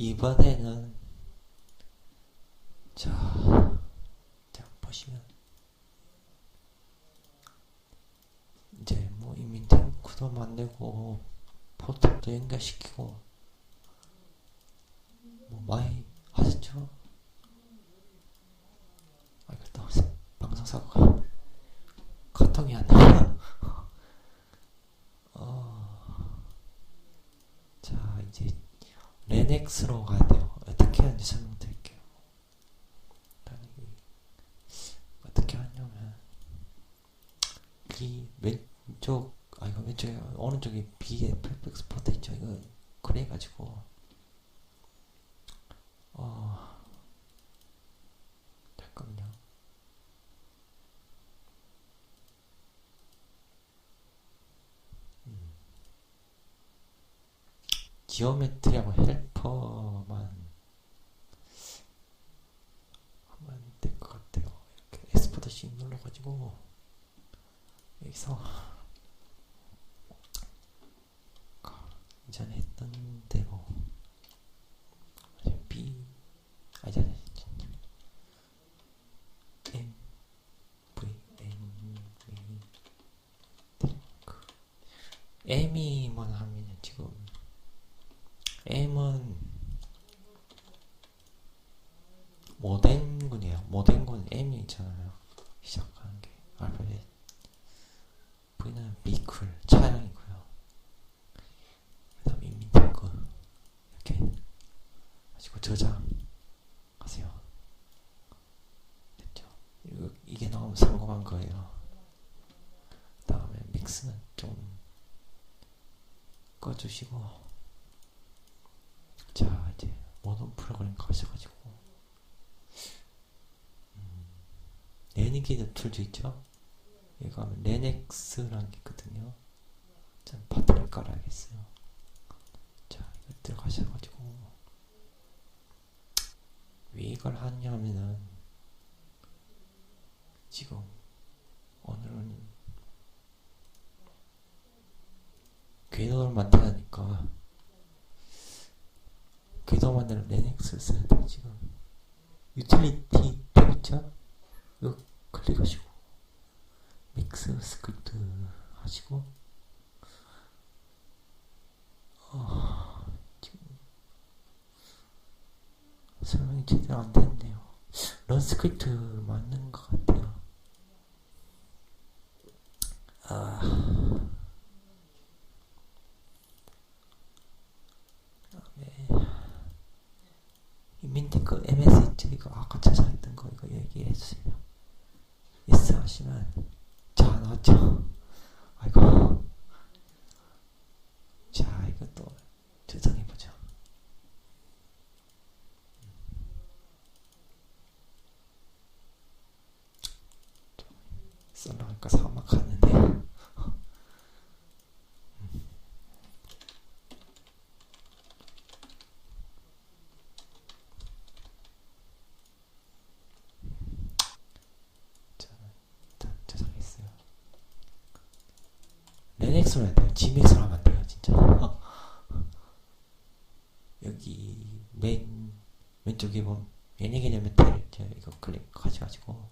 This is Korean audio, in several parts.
이번에는 자, 자 보시면 이제 뭐 이미 탱크도 만들고 포탑도 연결시키고 뭐 많이 하셨죠? 아 이거 또 방송 사고가 카톡이 안 나와. 어, 자 이제 레넥스로 가야 돼요. 어떻게 하는지 설명드릴게요. 어떻게 하냐면 이 왼쪽 아 이거 왼쪽에 오른쪽에 B에 플렉 스포트 있죠. 이거 그래가지고 어 잠깐만요. 음. 지오메트리하고 헬퍼만 하면 될 것 같아요. 이렇게 엑스포트씩 눌러가지고 여기서 이전에 했던 대로 B 아니 아니 M V N V 탱크 M이만 하면 지금 M은 모덴군이에요. 모덴군 M이 있잖아요. 시작하는 게 알파벳 V는 비클 차량이고요. 그 다음에 인민탱크 이렇게 가지고 저장하세요. 됐죠? 이게 나오면 성공한 거예요. 그 다음에 믹스는 좀 꺼주시고 자 이제 모든 프로그램 가셔가지고 음, 레니게이드 툴도 있죠? 이거 하면 레넥스라는 게 있거든요. 자 파트를 깔아야겠어요. 자 이거 들어가셔가지고 왜 이걸 하냐면은 지금 오늘은 궤도를 만들라니까. 궤도 만드는 레넥스를 써야 돼 지금. 유틸리티 탭 있죠? 이거 클릭하시고 믹스 스크립트 하시고. 어, 지금 설명이 제대로 안 되는데요. 런 스크립트 맞는 것 같아요 아 민트 그 MS 있죠? 이거 아까 저장했던 거 이거 얘기해 주세요. 예스 하시면 자 나왔죠? 아이고 자 이것도 저장해 보죠. 썰나니까 사막 하는데 일단 저장했어요. 레넥스로 해야 돼요. 하면 안 돼요, 진짜. 여기 맨 왼쪽에 보면 얘네 개념 메탈 이거 클릭하셔가지고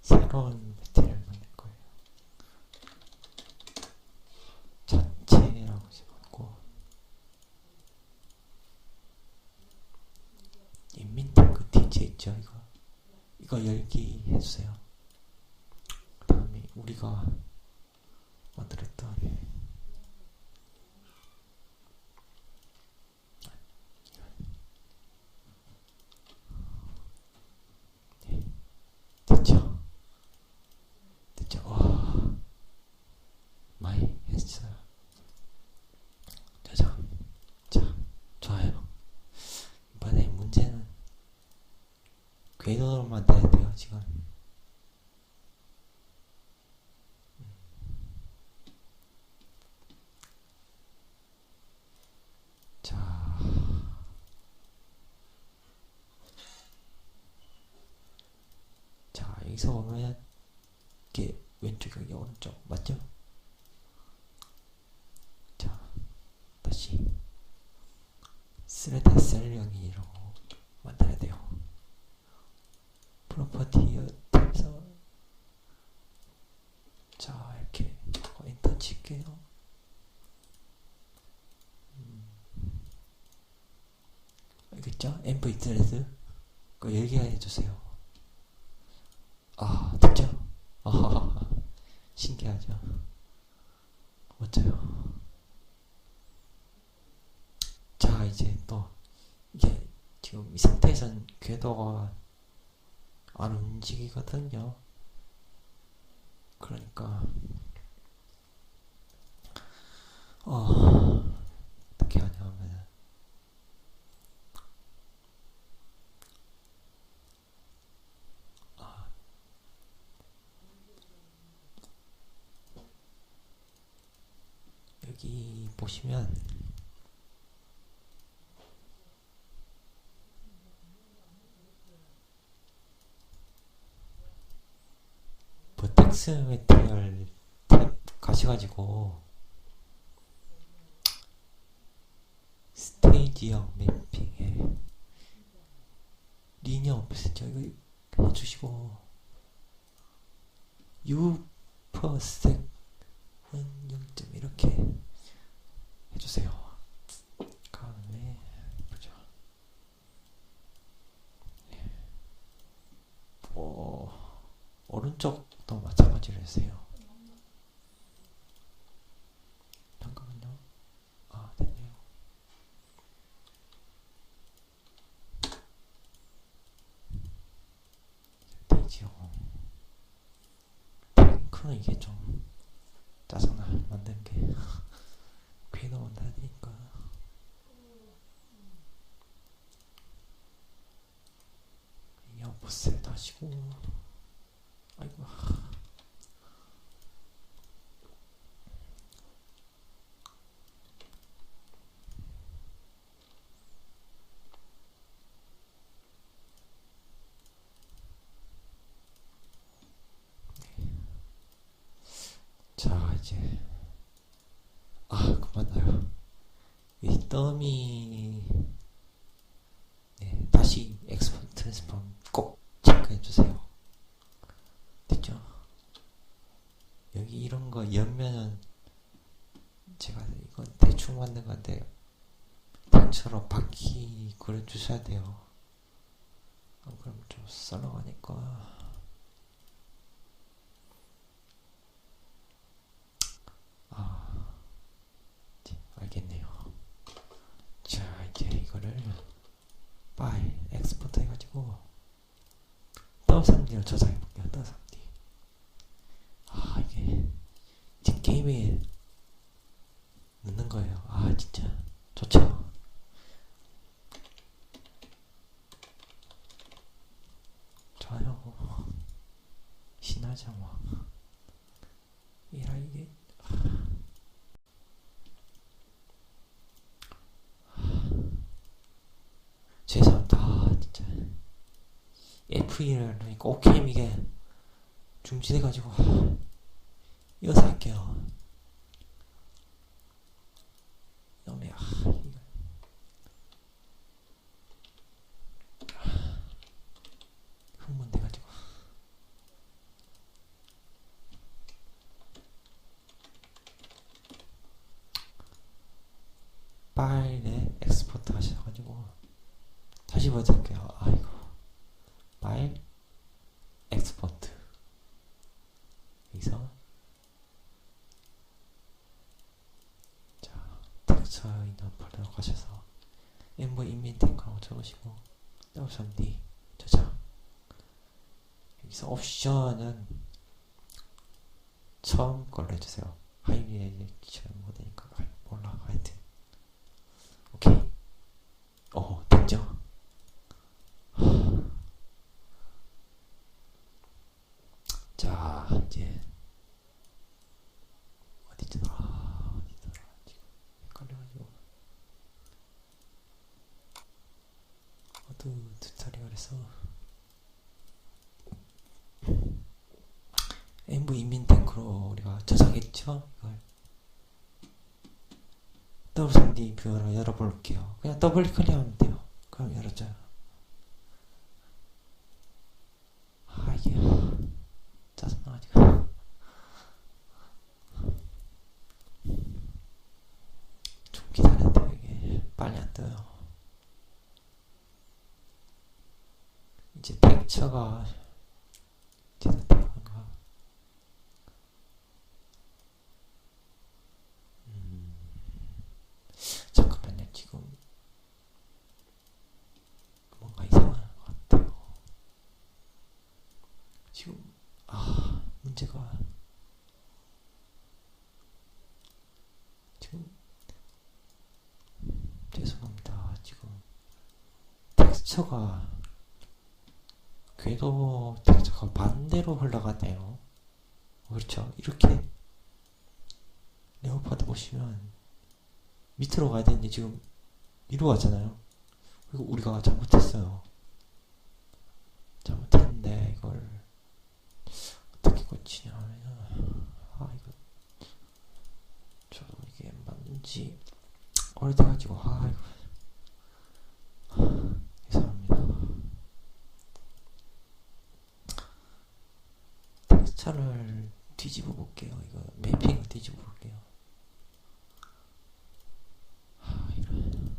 새로운 메탈을 만들 거예요. 자체라고 적었고 인민탱크 DJ 있죠, 이거. 이거 열기 해주세요. 우리가 만들었던 네, 됐죠? 됐죠? 와 많이 했어요. 저장. 자, 좋아요. 이번에 문제는 궤도로 만들어야 돼요, 지금. 여기 서면 이게 왼쪽 여기 오른쪽 맞죠? 자 다시 쓰레다 셀 여기로 만들어야 돼요. 멋져요. 자 이제 또 이게 지금 이 상태에선 궤도가 안 움직이거든요. 그러니까 어 어떻게 하냐면 아, 여기 보시면 버텍스 메테리얼 탭 가셔가지고 스테이지형 매핑에 리니어 없으죠. 이거 해주시고. U per sec 은 0점 이렇게 해주세요 다음에 보자 어, 오른쪽도 마찬가지로 해주세요 잠깐만요 아 됐네요 되지요 탱크는 이게 좀 짜증나 만든 게 괜히 만들어야 되니까 다시고. 아이고. 자 이제. 아 그만나요. 이 더미. 네, 다시 엑스포트 트랜스폼 꼭 체크해 주세요 됐죠? 여기 이런 거 옆면은 제가 이거 대충 만든 건데 단처럼 바퀴 그려 주셔야 돼요 안 그러면 좀 썰렁하니까 아, 이제 알겠네요. 자, 이제 이거를 파일 엑스포트 해가지고 떠3D를 저장해 볼게요. 떠3D. 아, 이게 지금 게임에 넣는 거예요. 아, 진짜 좋죠. 좋아요. 뭐. 이라 이게 죄송합니다. 아, 진짜. F1을 하니까 오케이 이게 중지돼가지고 이어서 할게요. 너무 아, 이거. 흥분돼가지고. 파일에 엑스포트 하셔가지고 다시 보여드릴게요. 아이고 파일 엑스포트 여기서 자 텍스처 있는 폴더로 가셔서 MV 인민 탱크라고 적으시고 W3D 저장 여기서 옵션은 처음 걸로 해주세요. 하이리레이션 모드니까 몰라 하여튼 오케이 어 됐죠? 자 이제 어디더라 어디더라 지금 헷갈려가지고 어두 두타리가 그래서 더블3D 뷰어를 열어볼게요. 그냥 더블 클릭하면 돼요. 그럼 열었죠. 아, 이게 짜증나가지고. 좀 기다려야 돼요, 이게. 빨리 안 떠요. 이제 텍처가 제대로 되는가? 음, 잠깐만요, 지금 뭔가 이상한 것 같아요. 지금 아 문제가 지금 죄송합니다. 지금 텍스처가 궤도 텍스처가 반대로 흘러가네요. 그렇죠? 이렇게 레오파드 보시면 밑으로 가야 되는데 지금 위로 가잖아요. 그리고 우리가 잘못했어요. 잘못했는데 이걸 어떻게 고치냐 하면 아 이거 저도 이게 맞는지 오래돼가지고 아 이거 이상합니다. 텍스처를 뒤집어 볼게요. 이거 매핑을 뒤집어 볼게요. 아 이런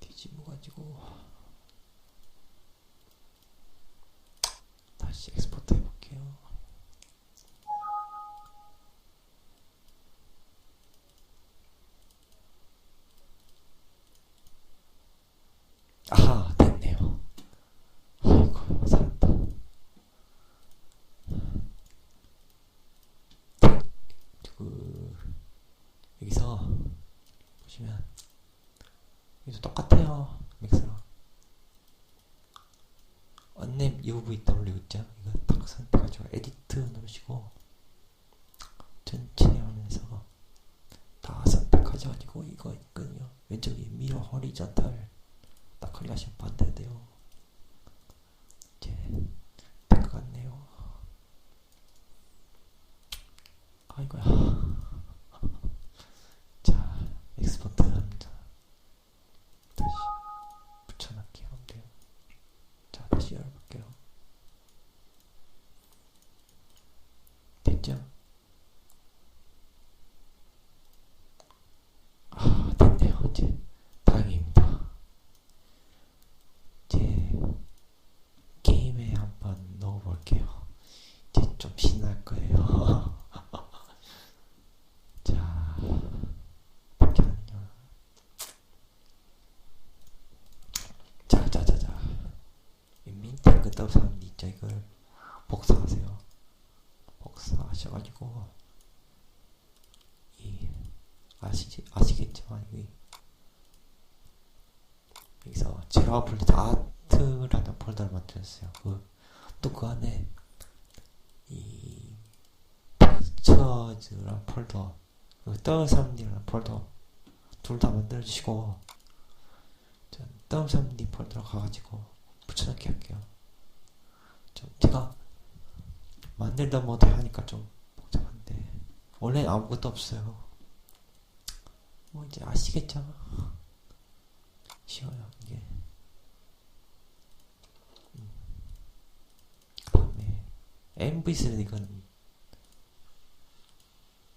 뒤집어 가지고 다시 엑스포트 해볼게요. 아하, 됐네요. 아이고, 살았다. 그, 여기서, 보시면, 여기서 똑같아요. 믹스랑. 언랩 UVW 있죠? 이거 딱 선택하시고, 에디트 누르시고, 전체 화면에서 다 선택하셔가지고, 이거 있거든요. 왼쪽에 미러 호리전탈. 딱 클릭하시면 반대돼요. 이제 될 것 같네요. 아이고야. 자, 엑스포트 합니다. 다시 붙여넣기 하면 돼요. 자, 다시 열어볼게요. 됐죠? 아, 됐네요. 이제 다행입니다. 이제 게임에 한번 넣어볼게요. 이제 좀 신날 거예요. 자, 어떻게 하느냐. 자, 자, 자, 자. 이 민탱크 떠사는 있죠. 이걸 복사하세요. 복사하셔가지고, 이, 아시지, 아시겠지만, 이 여기서 제로와 폴더 아트라는 폴더를 만들었어요. 그, 또 그 안에 이 텍스처즈라는 폴더, 그 떠3D라는 폴더 둘 다 만들어주시고 전 떠3D 폴더로 가가지고 붙여넣기 할게요. 좀 제가 만들다 못해 하니까 좀 복잡한데 원래 아무것도 없어요. 뭐 이제 아시겠죠? 쉬워요 이게 음. 다음에 MV3 이건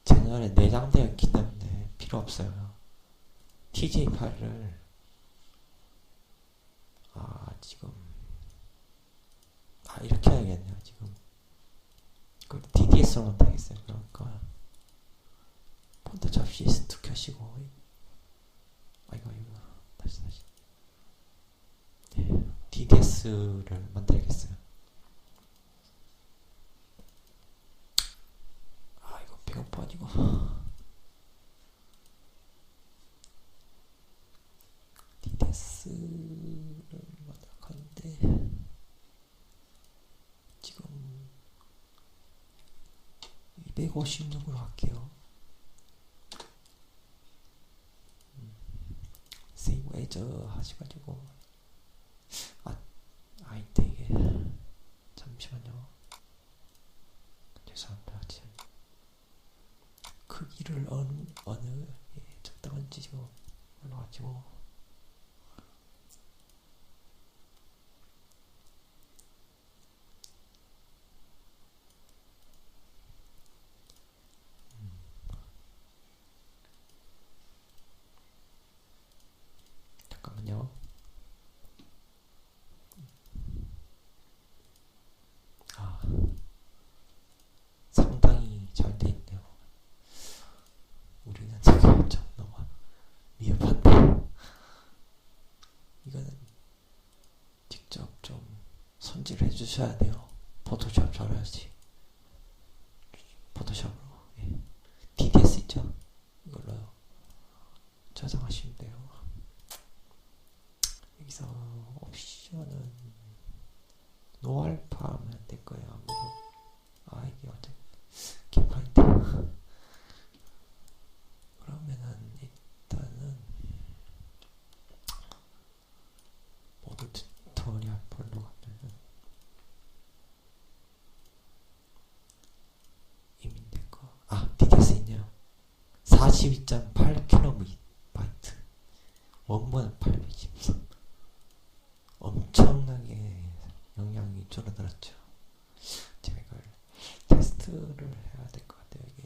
채널에 내장되어 있기 때문에 필요 없어요. TJ 파일을 아 지금 아 이렇게 해야겠네요 지금. 그 DDS로만 되겠어요 그러니까 폰트 잡시 스투 켜시고. 아이고 이거 다시 다시. 네, DDS를 만들겠어요 아 이거 배고파가지고 DDS를 만들어 가는데 지금 256으로 할게요. 세이브 에저 하셔가지고. 아 아닌데 이게. 잠시만요 크기를 어느, 어느 예, 적당한 지 지금 올라가지고 잠깐만요. 아, 상당히 잘 돼 있네요. 우리는 되게 좀 너무 미흡한데. 이거는 직접 좀 주셔야 돼요. 포토샵 잘해야지. 포토샵으로. 예. DDS 있죠? 이걸로 저장하시면 돼요. 여기서 옵션은 노알파 하면 될 거예요. 아무도. 아, 이게 완전 개판인데. 그러면은 일단은 모두 튜토리얼 볼로 가면은 이미 될거 아, DDS 있네요. 42.8kB 원본은 823 엄청나게 영향이 줄어들었죠. 제가 이걸 테스트를 해야 될 것 같아요. 이게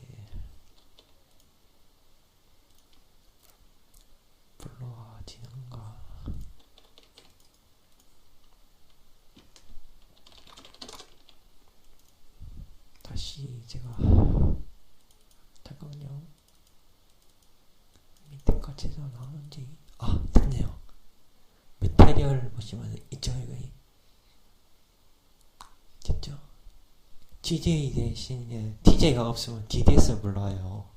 불러지는가? 다시 제가 잠깐만요. 밑에까지도 나오는지 아 됐네요. 메테리얼 보시면 있죠 여기 됐죠? DJ 대신에 TJ가 없으면 DDS 불러요.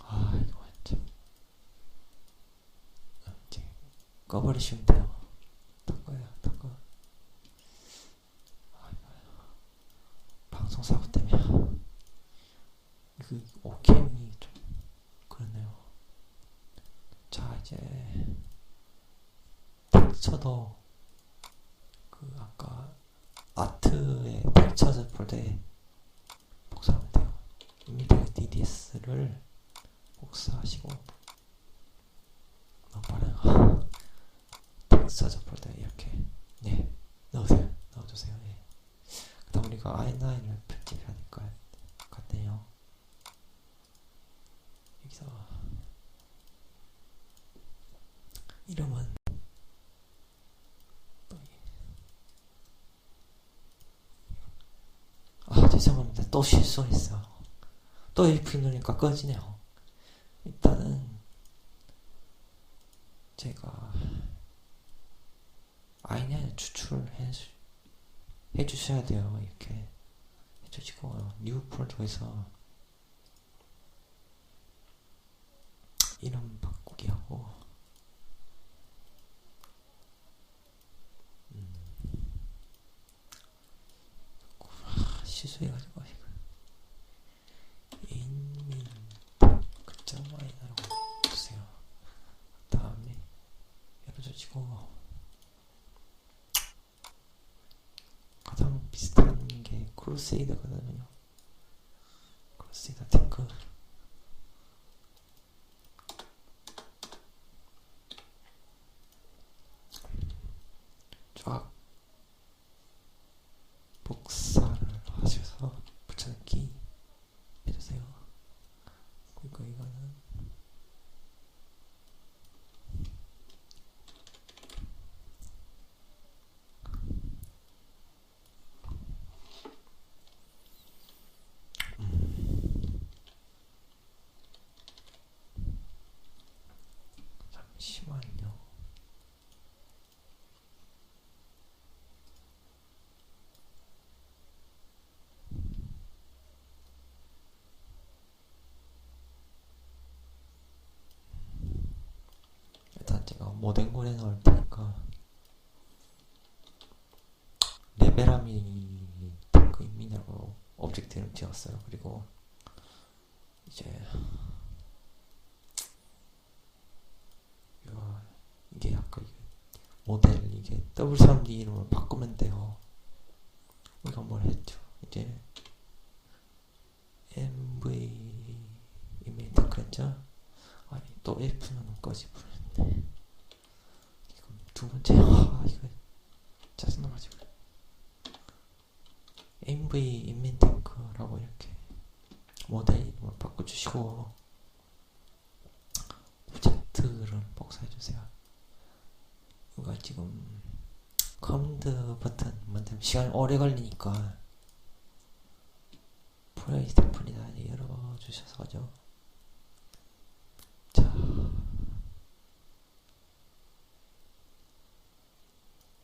아 이거 완전 이제 꺼버리시면 돼요 닦아. 아 이거 방송 사고 때문에 그 오캠이 좀 그러네요. 자 이제 텍스처도 그 아까 아트의 텍스처 폴더에 복사하면 돼요. 이미디어 DDS를 복사하시고 너무 빠르네. 텍스처 폴더에 이렇게 네 넣으세요. 넣어주세요. 예. 그다음 우리가 i9을 편집해야 될것 같네요. 여기서 이름은 아 죄송합니다 또 실수했어 또 F 누르니까 꺼지네요 일단은 제가 아이네를 추출해 해주셔야 돼요. 이렇게 해주시고 뉴 폴더에서 이름 바꾸기 하고 실수해가지고 이거 인민 극장 와인이라고 주세요. 다음에 열어주시고 가장 비슷한 게 크루세이더거든요. 크루세이더 탱크 쫙 복사를 하셔서 붙여넣기 해주세요. 그리고 이거는 잠시만요. 제가 모덴곤에 넣을 테니까 레벨함이 탱크 인민이라고 오브젝트 이름 지었어요. 그리고 이제 이게 아까 모델 이게 W3D 이름을 바꾸면 돼요. 우리가 뭘 했죠? 이제 MV 또 F는 꺼지 부르는데 두 번째. 아 이거 짜증나가지고. MV 인민탱크라고 이렇게 모델 이름을 바꿔주시고 차트를 복사해주세요. 이거 지금 커맨드 버튼 만들면 시간이 오래 걸리니까 프레이스테플이나 열어주셔서 가죠 자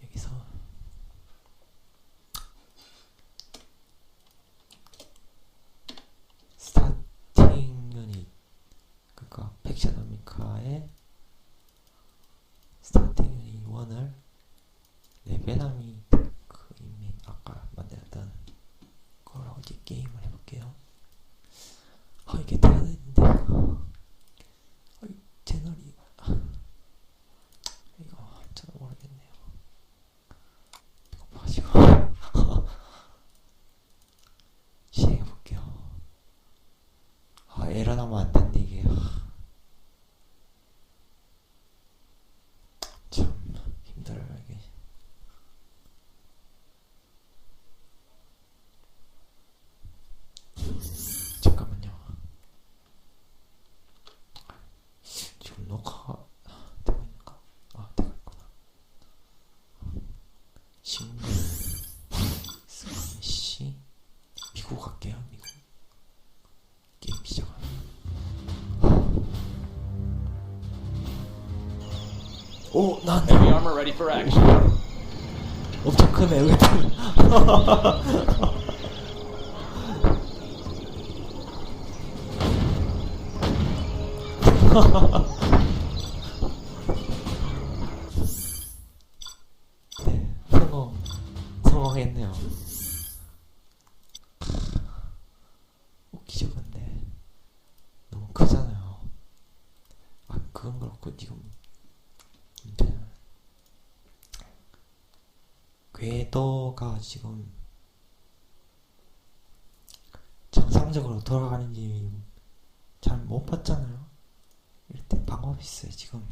여기서 스타팅 유닛 그니까 팩셔너미카의 스타팅 유닛 1을 레베나미 그 이미 아까 만들었던 거라고 이제 게임을 해볼게요 아 이게 돼야 되는데 아, 이 채널이 아, 이거 잘 모르겠네요 이거 봐가지고 시행해볼게요 아 에러 나면 안 된대 오, 난 Heavy armor ready for action. 엄청 크네, 여기. 네, 성공, 성공했네요. 웃기죠, 근데. 너무 크잖아요. 아, 그건 그렇고, 지금. 문제는 궤도가 지금 정상적으로 돌아가는지 잘 못 봤잖아요. 이럴 때 방법이 있어요, 지금.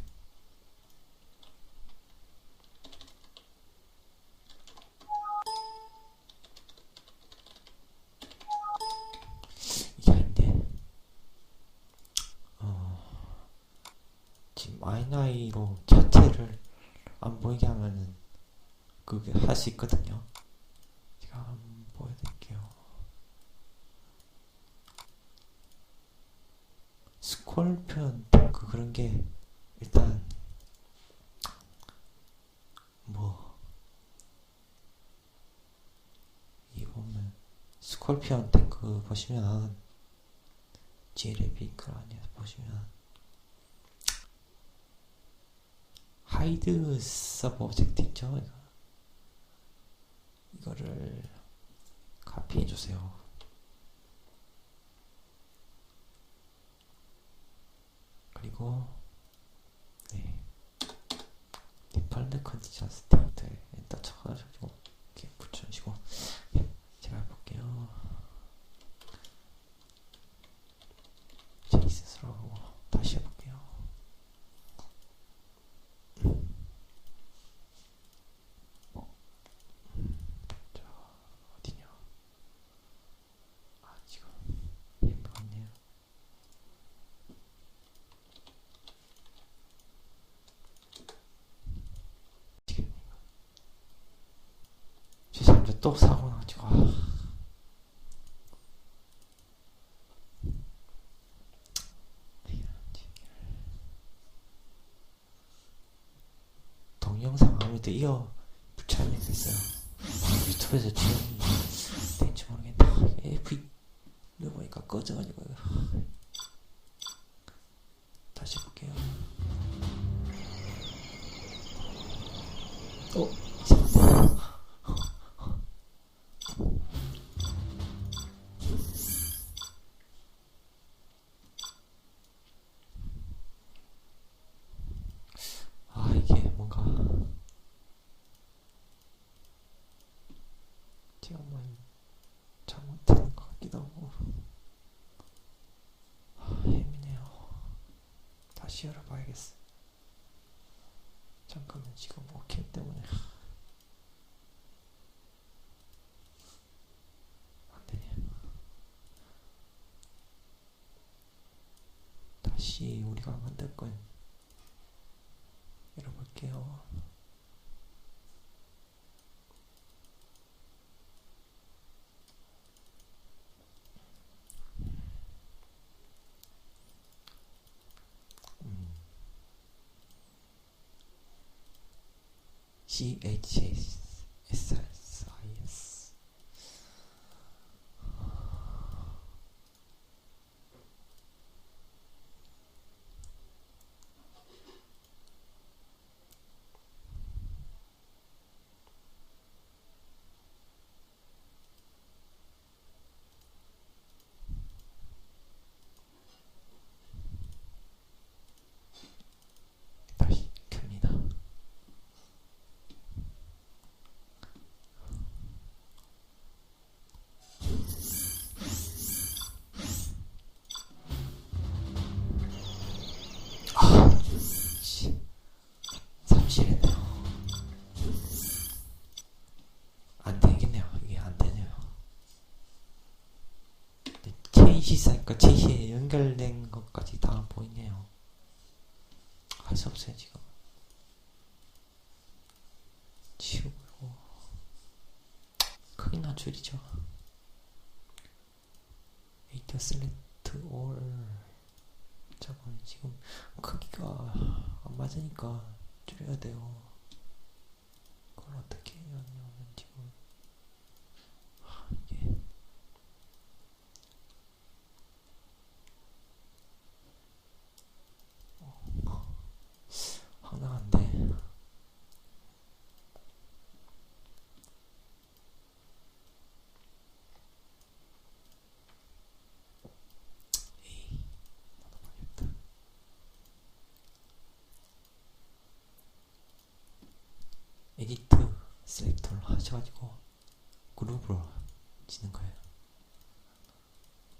이게 아닌데. 어, 지금 아이나이로 자체를 안 보이게 하면은 그게 할 수 있거든요. 제가 한번 보여드릴게요. 스콜피언 그 그런 게 일단 뭐이 보면 스콜피언 탱크 보시면 지레비크 안에서 보시면 하이드 서브 오젝트 있죠? 이거. 이거를 카피해 주세요. 그리고 네 디폴트 컨디션 스테이트에 엔터 쳐가지고 이렇게 붙여주시고 네, 제가 해볼게요. 제이스로 하고 다시 해볼게요. 자, 어디냐? 아, 지금 예쁘겠네요. 지금 이거. 죄송합니다. 또 사고 나가지고. 아. 동영상 아무래도 이어 붙여야 되겠어요. 유튜브에서 지금 시 다시 열어봐야겠어. 잠깐만 지금 오캠 때문에 안 되네. 다시 우리가 만들 건 열어볼게요. she. 셀렉트 올. 잠깐 지금 크기가 안 맞으니까 줄여야 돼요. 그걸 어떻게 해야 하냐면 지금 하, 이게 어, 황당한데 에이 나도 모르겠다. 에디트 셀렉터를 하셔가지고 그룹으로 치는 거예요.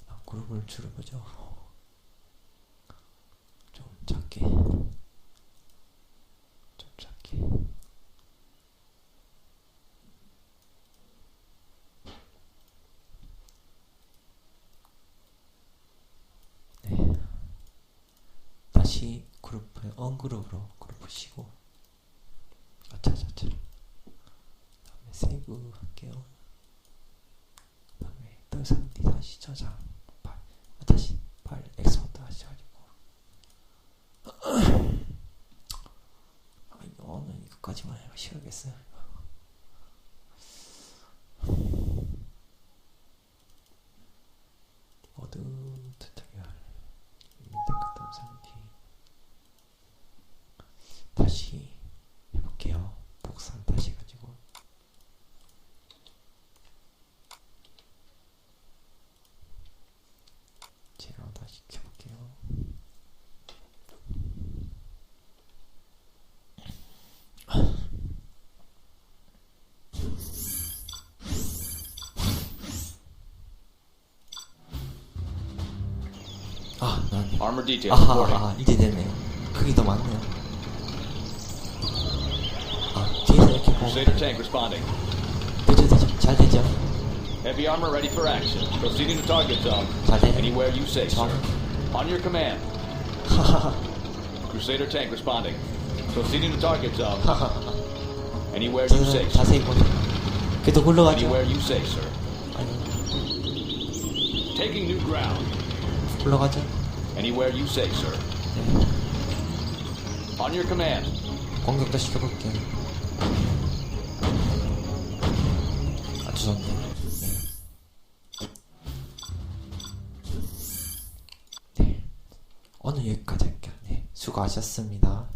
아, 그룹을 줄여보죠. 좀 작게, 좀 작게. 네. 다시 그룹을 언그룹으로 그룹 푸시고 아차차차 세이브 할게요 다음에 떠산디 다시 저장 파일 아, 다시 파일 엑스포트 하셔가지고. 아 이거는 이거까지만 하셔야겠어요 아, 난 Armor detail 아하, reporting. 아, 이제 되네요. 크기 더 많네요. 아, 뒤에서 이렇게 보면 Crusader tank responding. 되죠, 되죠. 잘 되죠. Heavy armor ready for action. Proceeding to target zone. 잘 되네. Anywhere you say, sir. 전, On your command. 하하하, Crusader tank responding. Proceeding to target zone. 하하하. Anywhere you say, 저는 sir. 자세히 보니 그래도 굴러가죠. Anywhere you say, sir. 아니, Taking new ground. 굴러가죠. Anywhere you say, sir. 네. On your command. 공격도 시켜볼게요. 아주 좋네. 네. 네. 오늘 여기까지 할게요. 네. 수고하셨습니다.